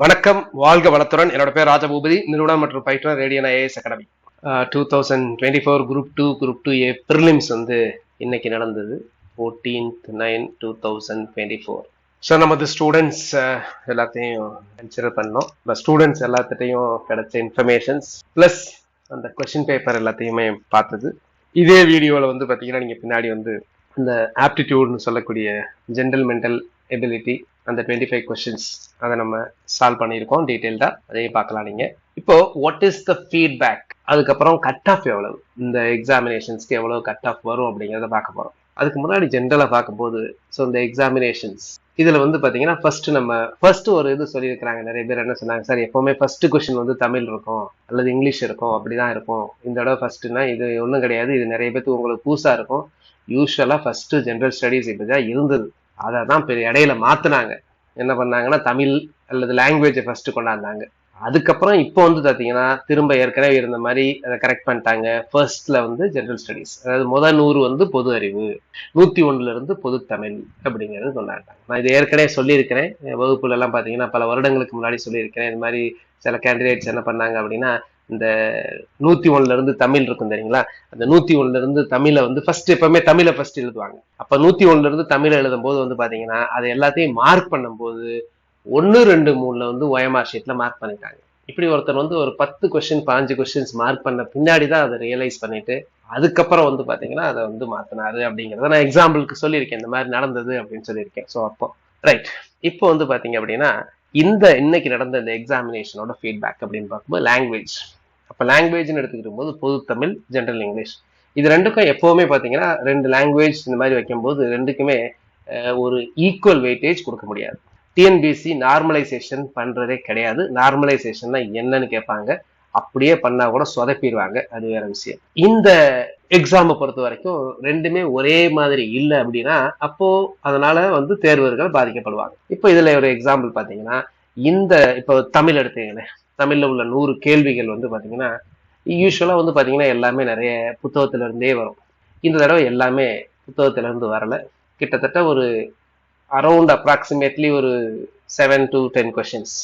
வணக்கம் வாழ்க வளத்துடன். என்னோட பேர் ராஜபூபதி. நிறுவனம் மற்றும் பயிற்றுனர் Radian IAS academy two thousand twenty four group two group two A prelims வந்து இன்னைக்கு நடந்தது. Fourteenth nine two thousand twenty four so நமது ஸ்டூடெண்ட்ஸ் எல்லாத்தையும் கன்சிடர் பண்ணோம். இப்போ ஸ்டூடெண்ட்ஸ் எல்லாத்துட்டையும் கிடைச்ச இன்ஃபர்மேஷன்ஸ் ப்ளஸ் அந்த கொஷின் பேப்பர் எல்லாத்தையுமே பார்த்தது. இதே வீடியோவில் வந்து பார்த்தீங்கன்னா நீங்கள் பின்னாடி வந்து இந்த ஆப்டிடியூட்னு சொல்லக்கூடிய ஜென்ரல் மென்டல் எபிலிட்டி அந்த டுவெண்ட்டி ஃபைவ் கொஷின்ஸ் அதை நம்ம சால்வ் பண்ணியிருக்கோம் டீட்டெயில்டாக அதையும் பார்க்கலாம் நீங்கள் இப்போ வாட் இஸ் த ஃபீட்பேக் அதுக்கப்புறம் கட் ஆஃப் எவ்வளவு? இந்த எக்ஸாமினேஷன்ஸ்க்கு எவ்வளவு கட் ஆஃப் வரும் அப்படிங்கிறத பார்க்க போகிறோம் அதுக்கு முன்னாடி ஜென்ரலாக பார்க்கும்போது ஸோ இந்த எக்ஸாமினேஷன்ஸ் இதுல வந்து பாத்தீங்கன்னா ஃபர்ஸ்ட் நம்ம ஃபர்ஸ்ட் ஒரு இது சொல்லியிருக்கிறாங்க. நிறைய பேர் என்ன சொன்னாங்க சார் எப்பவுமே ஃபர்ஸ்ட் கொஸ்டின் வந்து தமிழ் இருக்கும் அல்லது இங்கிலீஷ் இருக்கும் அப்படிதான் இருக்கும். இந்த தடவை ஃபர்ஸ்ட்னா இது ஒன்றும் கிடையாது. இது நிறைய பேருக்கு உங்களுக்கு புதுசா இருக்கும். யூஸ்வலா ஃபர்ஸ்ட் ஜென்ரல் ஸ்டடீஸ் இப்படிதான் இருந்தது. அதை தான் இடையில மாத்தினாங்க. என்ன பண்ணாங்கன்னா தமிழ் அல்லது லாங்குவேஜை ஃபர்ஸ்ட் கொண்டாந்தாங்க. அதுக்கப்புறம் இப்போ வந்து பார்த்தீங்கன்னா திரும்ப ஏற்கனவே இருந்த மாதிரி அதை கரெக்ட் பண்ணிட்டாங்க. ஃபர்ஸ்ட்ல வந்து ஜென்ரல் ஸ்டடீஸ் அதாவது முதல் நூறு வந்து பொது அறிவு. நூத்தி ஒன்றுல இருந்து பொது தமிழ் அப்படிங்கிறது கொண்டாண்டாங்க நான் இது ஏற்கனவே சொல்லியிருக்கிறேன். என் வகுப்புல எல்லாம் பார்த்தீங்கன்னா பல வருடங்களுக்கு முன்னாடி சொல்லியிருக்கிறேன். இந்த மாதிரி சில கேண்டிடேட்ஸ் என்ன பண்ணாங்க அப்படின்னா இந்த நூத்தி ஒண்ணுல இருந்து தமிழ் இருக்கும் தெரியுங்களா? அந்த நூத்தி ஒண்ணுல இருந்து தமிழை வந்து ஃபர்ஸ்ட் எப்பவுமே தமிழை ஃபர்ஸ்ட் எழுதுவாங்க. அப்ப நூத்தி ஒண்ணுல இருந்து தமிழ் எழுதும் போது வந்து பாத்தீங்கன்னா அதை எல்லாத்தையும் மார்க் பண்ணும்போது ஒன்னு ரெண்டு மூணுல வந்து ஒயமார் ஷீட்டில் மார்க் பண்ணிட்டாங்க. இப்படி ஒருத்தர் வந்து ஒரு பத்து கொஸ்டின் பாஞ்சு கொஸ்டின்ஸ் மார்க் பண்ண பின்னாடி தான் அதை ரியலைஸ் பண்ணிட்டு அதுக்கப்புறம் வந்து பார்த்தீங்கன்னா அதை வந்து மாற்றினாரு அப்படிங்கிறத நான் எக்ஸாம்பிளுக்கு சொல்லியிருக்கேன். இந்த மாதிரி நடந்தது அப்படின்னு சொல்லியிருக்கேன். ஸோ அப்போ ரைட் இப்போ வந்து பார்த்தீங்க அப்படின்னா இந்த இன்னைக்கு நடந்த இந்த எக்ஸாமினேஷனோட ஃபீட்பேக் அப்படின்னு பார்க்கும்போது லாங்குவேஜ் அப்போ லாங்குவேஜ்னு எடுத்துக்கிட்டு போது பொது தமிழ் ஜென்ரல் இங்கிலீஷ் இது ரெண்டுக்கும் எப்போவுமே பார்த்தீங்கன்னா ரெண்டு லாங்குவேஜ் இந்த மாதிரி வைக்கும்போது ரெண்டுக்குமே ஒரு ஈக்குவல் வெயிட்டேஜ் கொடுக்க முடியாது. டிஎன்பிசி நார்மலைசேஷன் பண்ணுறதே கிடையாது. நார்மலைசேஷன்னா என்னன்னு கேட்பாங்க. அப்படியே பண்ணா கூட சொதப்பிடுவாங்க. அது வேற விஷயம். இந்த எக்ஸாமை பொறுத்த வரைக்கும் ரெண்டுமே ஒரே மாதிரி இல்லை அப்படின்னா அப்போ அதனால வந்து தேர்வர்கள் பாதிக்கப்படுவாங்க. இப்போ இதுல ஒரு எக்ஸாம்பிள் பாத்தீங்கன்னா இந்த இப்போ தமிழ் எடுத்தீங்களேன் தமிழ்ல உள்ள நூறு கேள்விகள் வந்து பாத்தீங்கன்னா யூஸ்வலா வந்து பாத்தீங்கன்னா எல்லாமே நிறைய புத்தகத்துல இருந்தே வரும். இந்த தடவை எல்லாமே புத்தகத்துல இருந்து வரல. கிட்டத்தட்ட ஒரு அரௌண்ட் அப்ராக்சிமேட்லி ஒரு செவன் டு டென் கொஷின்ஸ்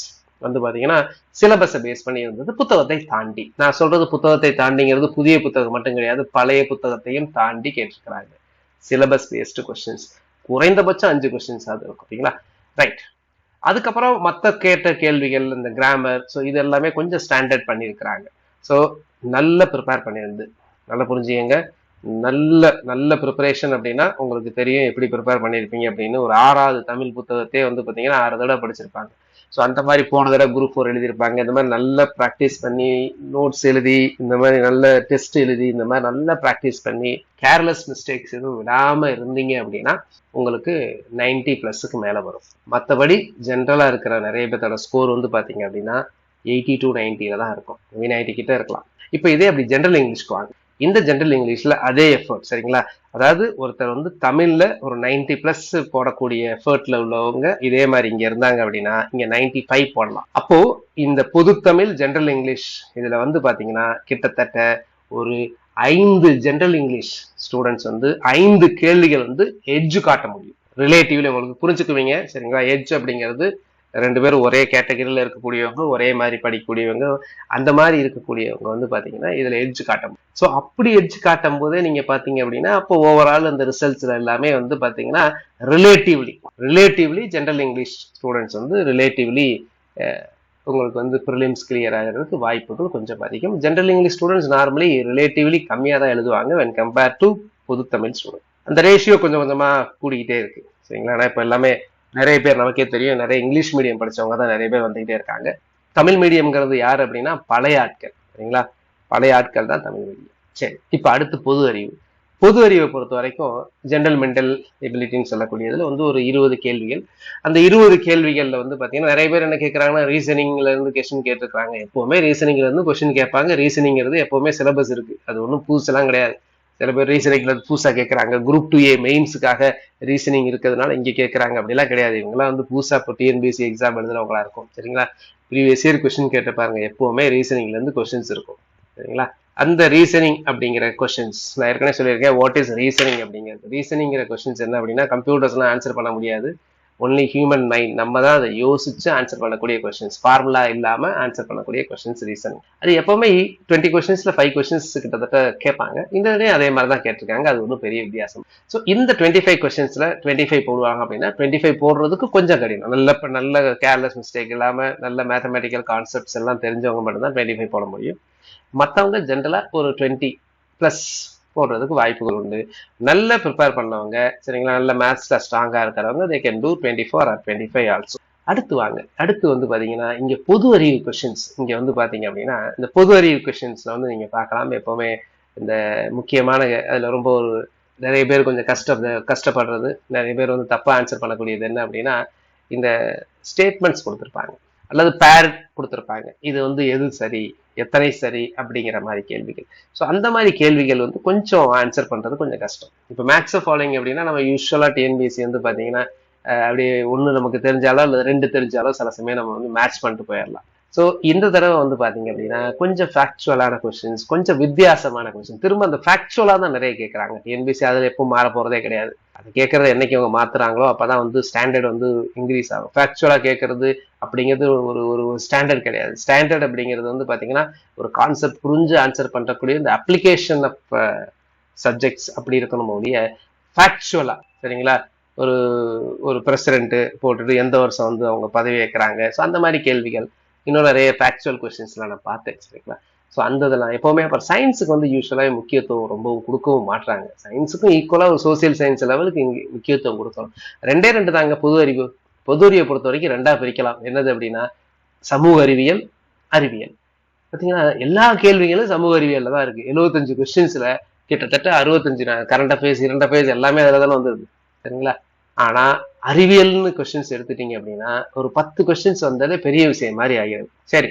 வந்து பார்த்தீங்கன்னா சிலபஸை பேஸ் பண்ணி இருந்தது புத்தகத்தை தாண்டி. நான் சொல்றது புத்தகத்தை தாண்டிங்கிறது புதிய புத்தகம் மட்டும் கிடையாது பழைய புத்தகத்தையும் தாண்டி கேட்டிருக்கிறாங்க. சிலபஸ் பேஸ்டு கொஸ்டின்ஸ் குறைந்தபட்சம் அஞ்சு கொஸ்டின்ஸ் அது இருக்கும் ஓகேங்களா ரைட் அதுக்கப்புறம் மற்ற கேட்ட கேள்விகள் இந்த கிராமர் ஸோ இது எல்லாமே கொஞ்சம் ஸ்டாண்டர்ட் பண்ணியிருக்கிறாங்க. ஸோ நல்லா ப்ரிப்பேர் பண்ணியிருந்து. நல்லா புரிஞ்சுக்கங்க. நல்ல நல்ல ப்ரிப்பரேஷன் அப்படின்னா உங்களுக்கு தெரியும் எப்படி ப்ரிப்பேர் பண்ணியிருப்பீங்க அப்படின்னு. ஒரு ஆறாவது தமிழ் புத்தகத்தையே வந்து பார்த்தீங்கன்னா ஆறு தடவை படிச்சிருப்பாங்க. ஸோ அந்த மாதிரி போன தடவை குரூப் ஃபோர் எழுதியிருப்பாங்க. இந்த மாதிரி நல்ல ப்ராக்டிஸ் பண்ணி நோட்ஸ் எழுதி இந்த மாதிரி நல்ல டெஸ்ட் எழுதி இந்த மாதிரி நல்லா ப்ராக்டிஸ் பண்ணி கேர்லெஸ் மிஸ்டேக்ஸ் எதுவும் விடாமல் இருந்தீங்க அப்படின்னா உங்களுக்கு நைன்டி ப்ளஸுக்கு மேலே வரும். மற்றபடி ஜென்ரலாக இருக்கிற நிறைய பேர்த்தோட ஸ்கோர் வந்து பார்த்தீங்க அப்படின்னா எயிட்டி டு நைன்ட்டியில் தான் இருக்கும். மேபி நைன்ட்டி கிட்டே இருக்கலாம். இப்போ இதே அப்படி ஜென்ரல் இங்கிலீஷ்க்கு வாங்க. இந்த ஜென்ரல் இங்கிலீஷில் அதே எஃபர்ட் சரிங்களா? அதாவது ஒருத்தர் வந்து தமிழில் ஒரு நைன்டி ப்ளஸ் போடக்கூடிய எஃபர்ட்ல உள்ளவங்க இதே மாதிரி இங்கே இருந்தாங்க அப்படின்னா இங்கே நைன்டி ஃபைவ் போடலாம். அப்போ இந்த பொதுத்தமிழ் ஜென்ரல் இங்கிலீஷ் இதில் வந்து பார்த்தீங்கன்னா கிட்டத்தட்ட ஒரு ஐந்து ஜென்ரல் இங்கிலீஷ் ஸ்டூடெண்ட்ஸ் வந்து ஐந்து கேள்விகள் வந்து எட்ஜ் காட்ட முடியும். ரிலேட்டிவ்ல உங்களுக்கு புரிஞ்சுக்குவீங்க சரிங்களா? எட்ஜ் அப்படிங்கிறது ரெண்டு பேரும் ஒரே கேட்டகரியில் இருக்கக்கூடியவங்க ஒரே மாதிரி படிக்கக்கூடியவங்க அந்த மாதிரி இருக்கக்கூடியவங்க வந்து பார்த்தீங்கன்னா இதில் எட்ஜ் காட்டும். ஸோ அப்படி எட்ஜ் காட்டும் போதே நீங்கள் பார்த்தீங்க அப்படின்னா அப்போ ஓவரால் அந்த ரிசல்ட்ஸில் எல்லாமே வந்து பார்த்தீங்கன்னா relatively relatively general English students வந்து ரிலேட்டிவ்லி உங்களுக்கு வந்து ப்ரிலிம்ஸ் கிளியர் ஆகிறதுக்கு வாய்ப்புகள் கொஞ்சம் அதிகம். General English students normally relatively கம்மியாக தான் எழுதுவாங்க வென் கம்பேர் டு பொது தமிழ் ஸ்டூடெண்ட் அந்த ரேஷியோ கொஞ்சம் கொஞ்சமாக கூடிக்கிட்டே இருக்கு. சரிங்களா? ஆனால் இப்போ எல்லாமே நிறைய பேர் நமக்கே தெரியும். நிறைய இங்கிலீஷ் மீடியம் படிச்சவங்க தான் நிறைய பேர் வந்துகிட்டே இருக்காங்க. தமிழ் மீடியம்ங்கிறது யார் அப்படின்னா பழைய ஆட்கள். சரிங்களா? பழைய ஆட்கள் தான் தமிழ் மீடியம் சரி இப்போ அடுத்து பொது அறிவு. பொது அறிவை பொறுத்த வரைக்கும் ஜென்ரல் மென்டல் எபிலிட்டின்னு சொல்லக்கூடியதுல வந்து ஒரு இருபது கேள்விகள். அந்த இருபது கேள்விகள்ல வந்து பாத்தீங்கன்னா நிறைய பேர் என்ன கேட்கறாங்கன்னா ரீசனிங்ல இருந்து கொஸ்டின் கேட்டிருக்காங்க எப்பவுமே ரீசனிங்ல இருந்து கொஸ்டின் கேட்பாங்க. ரீசனிங்கிறது எப்பவுமே சிலபஸ் இருக்கு. அது ஒன்றும் புதுசெல்லாம் கிடையாது. சில பேர் ரீசனிங்ல புதுசாக கேட்குறாங்க குரூப் டூ ஏ மெயின்ஸுக்காக ரீசனிங் இருக்கிறதுனால இங்கே கேட்குறாங்க அப்படிலாம் கிடையாது. இவங்கெல்லாம் வந்து புதுசாக இப்போ டிஎன்பிஎஸ்சி எக்ஸாம் எழுதுறவங்களா இருக்கும். சரிங்களா? ப்ரீவியஸ் இயர் கொஸ்டின் கேட்ட பாருங்க. எப்பவுமே ரீசனிங்லேருந்து கொஸ்டின்ஸ் இருக்கும். சரிங்களா? அந்த ரீசனிங் அப்படிங்கிற கொஸ்டின்ஸ் நான் ஏற்கனவே சொல்லியிருக்கேன். வாட் இஸ் ரீசனிங் அப்படிங்கிறது? ரீசனிங்கிற கொஸ்டின்ஸ் என்ன அப்படின்னா கம்ப்யூட்டர்ஸ்லாம் ஆன்சர் பண்ண முடியாது. ஒன்லி ஹியூமன் மைண்ட் நம்ம தான் அதை யோசிச்சு ஆன்சர் பண்ணக்கூடிய கொஸ்டின்ஸ் ஃபார்முலா இல்லாம ஆன்சர் பண்ணக்கூடிய கொஸ்டின்ஸ் ரீசன் அது எப்பவுமே டுவெண்ட்டி கொஸ்டின்ஸ்ல ஃபைவ் கொஸ்டின்ஸ் கிட்டத்தட்ட கேட்பாங்க. இந்த அதே மாதிரி தான் கேட்டிருக்காங்க. அது ஒன்றும் பெரிய வித்தியாசம். ஸோ இந்த டுவெண்ட்டி ஃபைவ் கொஸ்டின்ஸ்ல டுவெண்ட்டி ஃபைவ் போடுவாங்க அப்படின்னா டுவெண்ட்டி ஃபைவ் போடுறதுக்கு கொஞ்சம் கடினம். நல்ல நல்ல கேர்லெஸ் மிஸ்டேக் இல்லாம நல்ல மேத்தமெட்டிக்கல் கான்செப்ட்ஸ் எல்லாம் தெரிஞ்சவங்க மட்டும் தான் டுவெண்ட்டி ஃபைவ் போட முடியும். மற்றவங்க ஜென்ரலா ஒரு டுவெண்ட்டி ப்ளஸ் போடுறதுக்கு வாய்ப்புகள் உண்டு. நல்ல ப்ரிப்பேர் பண்ணவங்க சரிங்களா? நல்ல மேத்ஸ்ல ஸ்ட்ராங்கா இருக்கிறவங்க they can do twenty four or twenty five also அடுத்து வாங்க. அடுத்து வந்து பாத்தீங்கன்னா இங்க பொது அறிவு கொஷின்ஸ் இங்க வந்து பாத்தீங்க அப்படின்னா இந்த பொது அறிவு கொஷின்ஸில் வந்து நீங்க பார்க்கலாம். எப்பவுமே இந்த முக்கியமான அதுல ரொம்ப ஒரு நிறைய பேர் கொஞ்சம் கஷ்ட கஷ்டப்படுறது நிறைய பேர் வந்து தப்பா ஆன்சர் பண்ணக்கூடியது என்ன அப்படின்னா இந்த ஸ்டேட்மெண்ட்ஸ் கொடுத்துருப்பாங்க. அல்லது பேர் கொடுத்துருப்பாங்க. இது வந்து எது சரி? எத்தனை சரி? அப்படிங்கிற மாதிரி கேள்விகள். ஸோ அந்த மாதிரி கேள்விகள் வந்து கொஞ்சம் ஆன்சர் பண்ணுறது கொஞ்சம் கஷ்டம். இப்போ மேக்ஸ் ஃபாலோயிங் அப்படின்னா நம்ம யூஸ்வலாக டிஎன்பிஎஸ்சி வந்து பார்த்தீங்கன்னா அப்படியே ஒன்று நமக்கு தெரிஞ்சாலோ இல்லை ரெண்டு தெரிஞ்சாலோ சில சமயம் நம்ம வந்து மேட்ச் பண்ணிட்டு போயிடலாம். ஸோ இந்த தடவை வந்து பார்த்தீங்க அப்படின்னா கொஞ்சம் ஃபேக்சுவலான கொஸ்டின்ஸ் கொஞ்சம் வித்தியாசமான கொஸ்டின் திரும்ப அந்த ஃபேக்சுவலாக தான் நிறைய கேட்குறாங்க டிஎன்பிஎஸ்சி அதில் எப்போ மாற போகிறதே கிடையாது. அது கேட்கறத என்னைக்கு அவங்க மாத்துறாங்களோ அப்பதான் வந்து ஸ்டாண்டர்ட் வந்து இன்க்ரீஸ் ஆகும். ஃபேக்சுவலா கேட்கறது அப்படிங்கிறது ஒரு ஒரு ஸ்டாண்டர்ட் கிடையாது. ஸ்டாண்டர்ட் அப்படிங்கிறது வந்து பாத்தீங்கன்னா ஒரு கான்செப்ட் புரிஞ்சு ஆன்சர் பண்றக்கூடிய இந்த அப்ளிகேஷன் ஆஃப் சப்ஜெக்ட்ஸ் அப்படி இருக்கணும் ஒழிய ஃபேக்சுவலா சரிங்களா? ஒரு ஒரு பிரசிடென்ட்டு போட்டுட்டு எந்த வருஷம் வந்து அவங்க பதவி ஏற்கிறாங்க. ஸோ அந்த மாதிரி கேள்விகள் இன்னும் நிறைய ஃபேக்சுவல் கொஸ்டின்ஸ்லாம் நான் பார்த்தேன் சரிங்களா? ஸோ அந்த இதெல்லாம் எப்போவுமே அப்புறம் சயின்ஸுக்கு வந்து யூஸ்வலாக முக்கியத்துவம் ரொம்ப கொடுக்கவும் மாட்டுறாங்க சயின்ஸுக்கும் ஈக்குவலாக ஒரு சோசியல் சயின்ஸ் லெவலுக்கு இங்கே முக்கியத்துவம் கொடுக்கணும். ரெண்டே ரெண்டு தாங்க பொது அறிவு. பொது அறிவை பொறுத்த வரைக்கும் ரெண்டாக பிரிக்கலாம். என்னது அப்படின்னா சமூக அறிவியல் அறிவியல். பார்த்தீங்கன்னா எல்லா கேள்விகளும் சமூக அறிவியலில் தான் இருக்குது எழுபத்தஞ்சு கொஸ்டின்ஸில் கிட்டத்தட்ட அறுபத்தஞ்சு கரண்ட் அஃபேர்ஸ் இரண்ட அஃபேர்ஸ் எல்லாமே அதில் தானே வந்துருது சரிங்களா? ஆனால் அறிவியல்னு கொஸ்டின்ஸ் எடுத்துட்டீங்க அப்படின்னா ஒரு பத்து கொஸ்டின்ஸ் வந்ததே பெரிய விஷயம் மாதிரி ஆகிடும். சரி.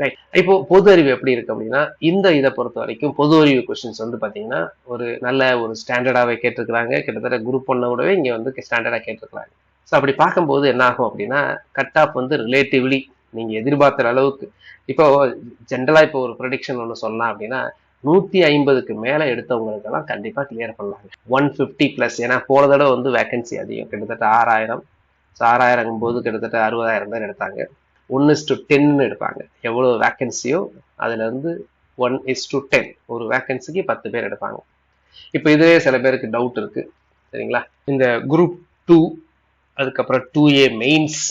ரைட் இப்போ பொது அறிவு எப்படி இருக்கு அப்படின்னா இந்த இதை பொறுத்த வரைக்கும் பொது அறிவு கொஸ்டின்ஸ் வந்து பாத்தீங்கன்னா ஒரு நல்ல ஒரு ஸ்டாண்டர்டாவே கேட்டிருக்கிறாங்க. கிட்டத்தட்ட குரூப் ஒன்ன கூடவே இங்க வந்து ஸ்டாண்டர்டா கேட்டிருக்கிறாங்க. ஸோ அப்படி பார்க்கும்போது என்ன ஆகும் அப்படின்னா கட் ஆஃப் வந்து ரிலேட்டிவ்லி நீங்க எதிர்பார்க்குற அளவுக்கு. இப்போ ஜென்ரலா இப்போ ஒரு ப்ரொடிக்ஷன் ஒன்று சொல்லலாம் அப்படின்னா நூத்தி ஐம்பதுக்கு மேல எடுத்தவங்களுக்கெல்லாம் கண்டிப்பா கிளியர் பண்ணலாங்க. ஒன் ஃபிஃப்டி பிளஸ் ஏன்னா போன தடவை வந்து வேகன்சி அதிகம். கிட்டத்தட்ட ஆறாயிரம். ஸோ ஆறாயிரங்கும் போது கிட்டத்தட்ட அறுபதாயிரம் பேர் எடுத்தாங்க. ஒன் இஸ் டு டென்னு எடுப்பாங்க. எவ்வளோ வேக்கன்சியோ அதுல இருந்து ஒன் இஸ் டு டென் ஒரு வேக்கன்சிக்கு பத்து பேர் எடுப்பாங்க. இப்போ இதுவே சில பேருக்கு டவுட் இருக்கு. சரிங்களா? இந்த குரூப் டூ அதுக்கப்புறம் டூ ஏ மெயின்ஸ்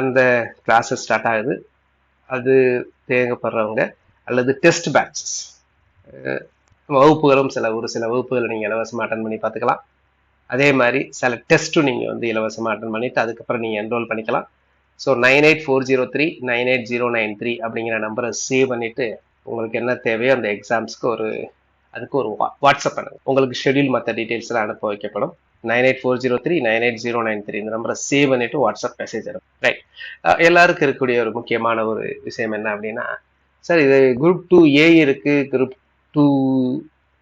அந்த கிளாஸஸ் ஸ்டார்ட் ஆகுது. அது தேவைப்படுறவங்க அல்லது டெஸ்ட் பேட்சஸ் வகுப்புகளும் சில ஒரு சில வகுப்புகளை நீங்கள் இலவசமாக அட்டன் பண்ணி பார்த்துக்கலாம். அதே மாதிரி சில டெஸ்ட்டும் நீங்கள் வந்து இலவசமாக அட்டன் பண்ணிவிட்டு அதுக்கப்புறம் நீங்கள் என்ரோல் பண்ணிக்கலாம். So nine eight four zero three nine eight zero nine three அப்படிங்கிற நம்பரை சேவ் பண்ணிட்டு உங்களுக்கு என்ன தேவையோ அந்த எக்ஸாம்ஸ்க்கு ஒரு அதுக்கு ஒரு வா- வாட்ஸ்அப் பண்ணுங்கள் உங்களுக்கு ஷெட்யூல் மற்ற டீட்டெயில்ஸ் எல்லாம் அனுப்ப வைக்கப்படும். Nine eight four zero three nine eight zero nine three இந்த நம்பரை சேவ் பண்ணிட்டு வாட்ஸ்அப் மெசேஜ் அனுப்பும் ரைட் எல்லாருக்கும் இருக்கக்கூடிய ஒரு முக்கியமான ஒரு விஷயம் என்ன அப்படின்னா சார் இது குரூப் டூ ஏ இருக்குது குரூப் டூ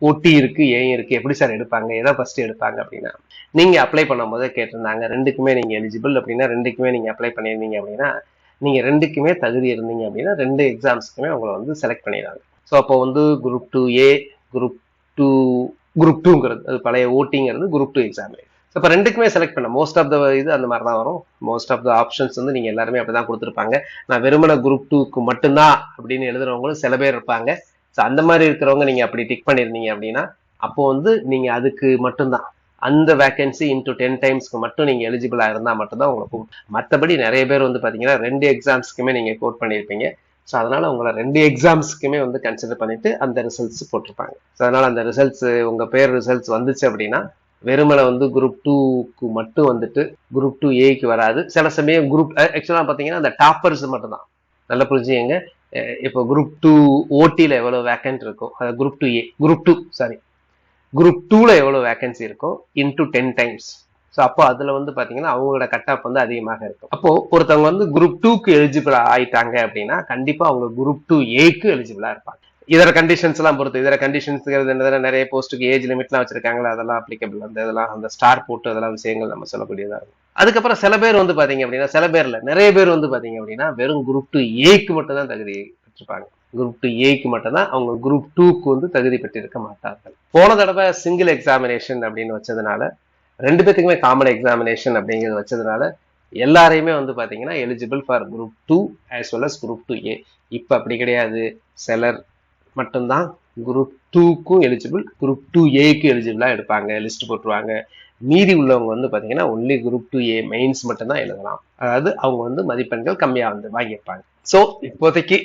ஓடி இருக்கு ஏன் இருக்கு எப்படி சார் எடுப்பாங்க எதை ஃபர்ஸ்ட் எடுப்பாங்க அப்படின்னா நீங்க அப்ளை பண்ணும் போதே கேட்டிருந்தாங்க ரெண்டுக்குமே நீங்க எலிஜிபிள் அப்படின்னா ரெண்டுக்குமே நீங்க அப்ளை பண்ணியிருந்தீங்க அப்படின்னா நீங்க ரெண்டுக்குமே தகுதி இருந்தீங்க அப்படின்னா ரெண்டு எக்ஸாம்ஸ்க்குமே உங்களை வந்து செலக்ட் பண்ணிடுறாங்க ஸோ அப்போ வந்து group two A group two group டூங்கிறது அது பழைய ஓட்டிங்கிறது குரூப் டூ எக்ஸாம் ஸோ இப்போ ரெண்டுக்குமே செலக்ட் பண்ண மோஸ்ட் ஆஃப் த இது அந்த மாதிரி தான் வரும். மோஸ்ட் ஆஃப் த ஆப்ஷன்ஸ் வந்து நீங்கள் எல்லாருமே அப்படி தான் கொடுத்துருப்பாங்க. நான் வெறுமன குரூப் டூக்கு மட்டும்தான் அப்படின்னு எழுதுறவங்களும் சில பேர் இருப்பாங்க. ஸோ அந்த மாதிரி இருக்கிறவங்க நீங்க அப்படி டிக் பண்ணியிருந்தீங்க அப்படின்னா அப்போ வந்து நீங்க அதுக்கு மட்டும்தான். அந்த வேகன்சி இன்டூ டென் டைம்ஸ்க்கு மட்டும் நீங்க எலிஜிபிளா இருந்தா மட்டும்தான் உங்களை கூப்பிட்டு. மற்றபடி நிறைய பேர் வந்து பாத்தீங்கன்னா ரெண்டு எக்ஸாம்ஸ்க்குமே நீங்க கோட் பண்ணியிருப்பீங்க ஸோ அதனால உங்களை ரெண்டு எக்ஸாம்ஸ்க்குமே வந்து கன்சிடர் பண்ணிட்டு அந்த ரிசல்ட்ஸ் போட்டிருப்பாங்க. ஸோ அதனால அந்த ரிசல்ட்ஸ் உங்க பேர் ரிசல்ட்ஸ் வந்துச்சு அப்படின்னா வெறுமனை வந்து குரூப் டூக்கு மட்டும் வந்துட்டு குரூப் டூ ஏக்கு வராது. சில சமயம் குரூப் ஆக்சுவலாக பார்த்தீங்கன்னா அந்த டாப்பர்ஸ் மட்டும்தான். நல்லா புரிஞ்சுங்க இப்போ குரூப் டூ ஓடியில் எவ்வளோ வேக்கன்ட் இருக்கும் அதாவது group two A group two sorry group டூவில் எவ்வளோ வேக்கன்சி இருக்கும் இன்டூ டென் டைம்ஸ் ஸோ அப்போ அதில் வந்து பார்த்தீங்கன்னா அவங்களோட கட் ஆஃப் வந்து அதிகமாக இருக்கும். அப்போது ஒருத்தவங்க வந்து குரூப் டூக்கு எலிஜிபிள் ஆயிட்டாங்க அப்படின்னா கண்டிப்பாக அவங்க குரூப் டூ ஏக்கு எலிஜிபிளாக இருப்பாங்க. இதர கண்டிஷன்ஸ் எல்லாம் பொறுத்து இதர கண்டிஷன்ஸ் நிறைய போஸ்ட்டுக்கு ஏஜ் லிமிட்லாம் வச்சிருக்காங்களா அதெல்லாம் அப்ளிகபிள் அந்த இதெல்லாம் அந்த ஸ்டார் போட்டு அதெல்லாம் விஷயங்கள் நம்ம சொல்லக்கூடியதாக இருக்கும். அதுக்கப்புறம் சில பேர் வந்து பாத்தீங்க அப்படின்னா சில பேர்ல நிறைய பேர் வந்து பாத்தீங்க அப்படின்னா வெறும் குரூப் டூ ஏக்கு மட்டும் தான் தகுதி பெற்றிருப்பாங்க. குரூப் டூ ஏக்கு மட்டும் தான் அவங்க குரூப் டூக்கு வந்து தகுதி பெற்றிருக்க மாட்டார்கள். போன தடவை சிங்கிள் எக்ஸாமினேஷன் அப்படின்னு வச்சதுனால ரெண்டு பேத்துக்குமே காமன் எக்ஸாமினேஷன் அப்படிங்கிறது வச்சதுனால எல்லாரையுமே வந்து பார்த்தீங்கன்னா eligible for group two as well as group two A இப்போ அப்படி கிடையாது. சிலர் மட்டும்தான் குரூப் டூக்கும் எலிஜிபிள் குரூப் டூ ஏக்கும் எலிஜிபிளாக எடுப்பாங்க லிஸ்ட் போட்டுருவாங்க. மீதி உள்ளவங்க வந்து பார்த்தீங்கன்னா only group two A mains மட்டும்தான் எழுதலாம். அதாவது அவங்க வந்து மதிப்பெண்கள் கம்மியாக வந்து வாங்கியிருப்பாங்க. ஸோ இப்போதைக்கு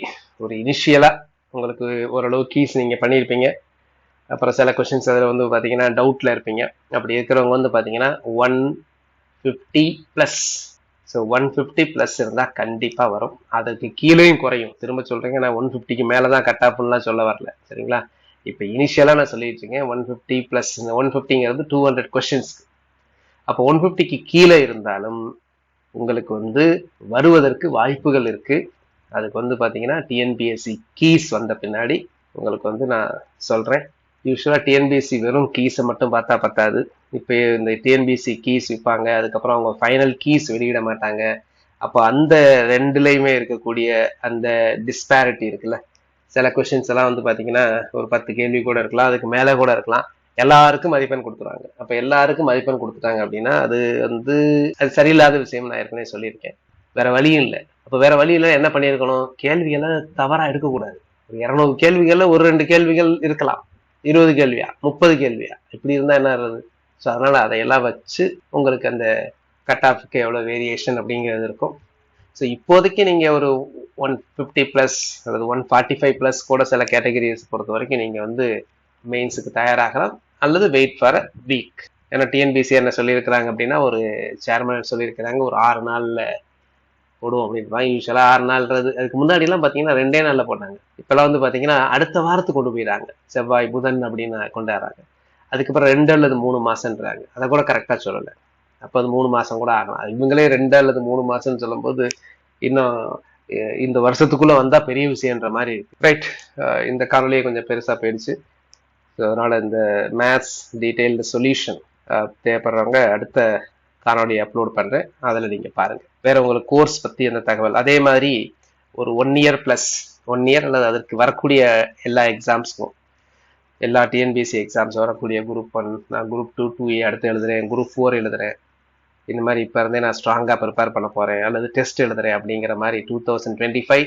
ஒரு இனிஷியலாக உங்களுக்கு ஓரளவு கீஸ் நீங்கள் பண்ணியிருப்பீங்க. அப்புறம் சில கொஷின்ஸ் அதில் வந்து பார்த்தீங்கன்னா டவுட்டில் இருப்பீங்க. அப்படி இருக்கிறவங்க வந்து பார்த்தீங்கன்னா one fifty plus so one fifty plus இருந்தால் கண்டிப்பாக வரும். அதுக்கு கீழேயும் குறையும். திரும்ப சொல்கிறீங்க நான் ஒன் ஃபிஃப்டிக்கு மேலே தான் கட் ஆஃப்லாம் சொல்ல வரல. சரிங்களா? இப்போ இனிஷியலாக நான் சொல்லிட்டு ஒன் ஃபிஃப்டி ப்ளஸ் ஒன் ஃபிஃப்டிங்கிறது டூ ஹண்ட்ரட் கொஷின்ஸ்க்கு அப்போ ஒன் ஃபிஃப்டிக்கு கீழே இருந்தாலும் உங்களுக்கு வந்து வருவதற்கு வாய்ப்புகள் இருக்குது அதுக்கு வந்து பார்த்தீங்கன்னா டிஎன்பிஎஸ்சி கீஸ் வந்த பின்னாடி உங்களுக்கு வந்து நான் சொல்கிறேன் யூஸ்வலாக டிஎன்பிஎஸ்சி வெறும் கீஸை மட்டும் பார்த்தா பத்தாது. இப்போ இந்த டிஎன்பிஎஸ்சி கீஸ் விற்பாங்க அதுக்கப்புறம் அவங்க ஃபைனல் கீஸ் வெளியிட மாட்டாங்க. அப்போ அந்த ரெண்டுலேயுமே இருக்கக்கூடிய அந்த டிஸ்பேரிட்டி இருக்குல்ல. சில கொஷின்ஸ் எல்லாம் வந்து பார்த்தீங்கன்னா ஒரு பத்து கேள்வி கூட இருக்கலாம் அதுக்கு மேலே கூட இருக்கலாம். எல்லாருக்கும் மதிப்பெண் கொடுத்துருவாங்க. அப்போ எல்லாருக்கும் மதிப்பெண் கொடுத்துட்டாங்க அப்படின்னா அது வந்து அது சரியில்லாத விஷயம் நான் ஏற்கனவே சொல்லியிருக்கேன். வேற வழியும் இல்லை. அப்போ வேற வழியில என்ன பண்ணியிருக்கணும்? கேள்விகளை தவறாக எடுக்கக்கூடாது. ஒரு இரநூறு கேள்விகளில் ஒரு ரெண்டு கேள்விகள் இருக்கலாம். இருபது கேள்வியா? முப்பது கேள்வியா? இப்படி இருந்தா என்ன ஆகுறது? ஸோ அதனால அதையெல்லாம் வச்சு உங்களுக்கு அந்த கட் ஆஃப்க்கு எவ்வளோ வேரியேஷன் அப்படிங்கிறது இருக்கும். ஸோ இப்போதைக்கு நீங்கள் ஒரு ஒன் ஃபிஃப்டி ப்ளஸ் அல்லது ஒன் ஃபார்ட்டி ஃபைவ் ப்ளஸ் கூட சில கேட்டகரிஸ் பொறுத்த வரைக்கும் நீங்கள் வந்து மெயின்ஸுக்கு தயாராகலாம். அல்லது வெயிட் ஃபார் அ வீக் ஏன்னா டிஎன்பிசி என்ன சொல்லியிருக்கிறாங்க அப்படின்னா ஒரு சேர்மன் சொல்லியிருக்கிறாங்க ஒரு ஆறு நாளில் போடுவோம் அப்படின்னு யூஸ்வலாக ஆறு நாள்ன்றது அதுக்கு முன்னாடிலாம் பார்த்தீங்கன்னா ரெண்டே நாளில் போட்டாங்க. இப்போல்லாம் வந்து பார்த்தீங்கன்னா அடுத்த வாரத்துக்கு கொண்டு போயிடாங்க செவ்வாய் புதன் அப்படின்னு கொண்டாடுறாங்க. அதுக்கப்புறம் ரெண்டு அல்லது மூணு மாசம்ன்றாங்க. அதை கூட கரெக்டாக சொல்லலை. அப்போ அது மூணு மாதம் கூட ஆகலாம். இவங்களே ரெண்டு அல்லது மூணு மாதம்னு சொல்லும்போது இன்னும் இந்த வருஷத்துக்குள்ளே வந்தால் பெரிய விஷயன்ற மாதிரி ரைட் இந்த காணொலியை கொஞ்சம் பெருசாக போயிடுச்சு. ஸோ அதனால் இந்த மேத்ஸ் டீட்டெயில்டு சொல்யூஷன் தேவைப்படுறவங்க அடுத்த காணொலி அப்லோட் பண்ணுறேன் அதில் நீங்கள் பாருங்கள் வேறு உங்களுக்கு கோர்ஸ் பற்றி அந்த தகவல்? அதே மாதிரி ஒரு one year plus one year அல்லது அதற்கு வரக்கூடிய எல்லா எக்ஸாம்ஸ்க்கும் எல்லா டிஎன்பிஎஸ்சி எக்ஸாம்ஸ் வரக்கூடிய குரூப் ஒன் நான் குரூப் டூ டூ ஏ அடுத்து எழுதுறேன் குரூப் ஃபோர் எழுதுறேன். இந்த மாதிரி இப்போ இருந்தே நான் ஸ்ட்ராங்காக ப்ரிப்பேர் பண்ண போகிறேன் அல்லது டெஸ்ட் எழுதுறேன் அப்படிங்கிற மாதிரி two thousand twenty five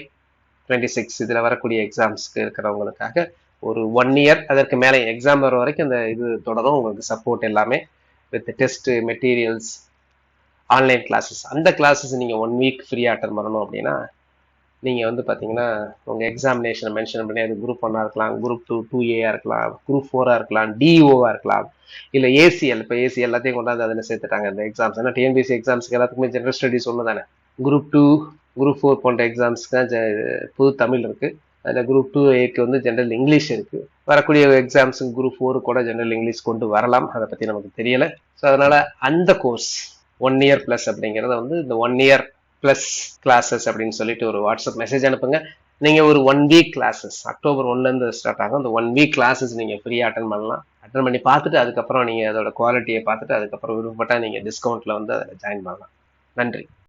twenty six இதில் வரக்கூடிய எக்ஸாம்ஸ்க்கு இருக்கிறவங்களுக்காக ஒரு ஒன் இயர் அதற்கு மேலே எக்ஸாம் வர வரைக்கும் அந்த இது தொடரும். உங்களுக்கு சப்போர்ட் எல்லாமே with test materials online classes அந்த கிளாஸஸ் நீங்கள் ஒன் வீக் ஃப்ரீயாக அட்டன் பண்ணணும் அப்படின்னா நீங்கள் வந்து பார்த்தீங்கன்னா உங்கள் எக்ஸாமினேஷனை மென்ஷன் பண்ணி அது குரூப் ஒன்னாக இருக்கலாம் குரூப் டூ டூ ஏயாக இருக்கலாம் குரூப் ஃபோராக இருக்கலாம் டிஓவாக இருக்கலாம். இல்லை ஏசிஎல் இப்போ ஏசி எல்லாத்தையும் கொண்டாந்து அதில் சேர்த்துட்டாங்க இந்த எக்ஸாம்ஸ் ஏன்னா டிஎன்பிசி எக்ஸாம்ஸ்க்கு எல்லாத்துக்குமே ஜென்ரல் ஸ்டடிஸ் ஒன்று தானே குரூப் டூ குரூப் ஃபோர் போன்ற எக்ஸாம்ஸ்க்கு தான் புது தமிழ் இருக்குது அதில் குரூப் டூ ஏக்கு வந்து ஜென்ரல் இங்கிலீஷ் இருக்குது வரக்கூடிய எக்ஸாம்ஸுக்கு குரூப் ஃபோரு கூட ஜென்ரல் இங்கிலீஷ் கொண்டு வரலாம். அதை பற்றி நமக்கு தெரியலை. ஸோ அதனால் அந்த கோர்ஸ் ஒன் இயர் ப்ளஸ் அப்படிங்கிறத வந்து இந்த ஒன் இயர் ப்ளஸ் கிளாஸஸ் அப்படின்னு சொல்லிட்டு ஒரு வாட்ஸ்அப் மெசேஜ் அனுப்புங்க. நீங்கள் ஒரு ஒன் வீக் கிளாஸஸ் அக்டோபர் ஒன்லேருந்து ஸ்டார்ட் ஆகும். அந்த ஒன் வீக் கிளாஸஸ் நீங்கள் ஃப்ரீயாக அட்டன் பண்ணலாம். அட்டன் பண்ணி பார்த்துட்டு அதுக்கப்புறம் நீங்கள் அதோட குவாலிட்டியை பார்த்துட்டு அதுக்கப்புறம் விருப்பப்பட்டால் நீங்கள் டிஸ்கவுண்ட்டில் வந்து அதில் ஜாயின் பண்ணலாம். நன்றி.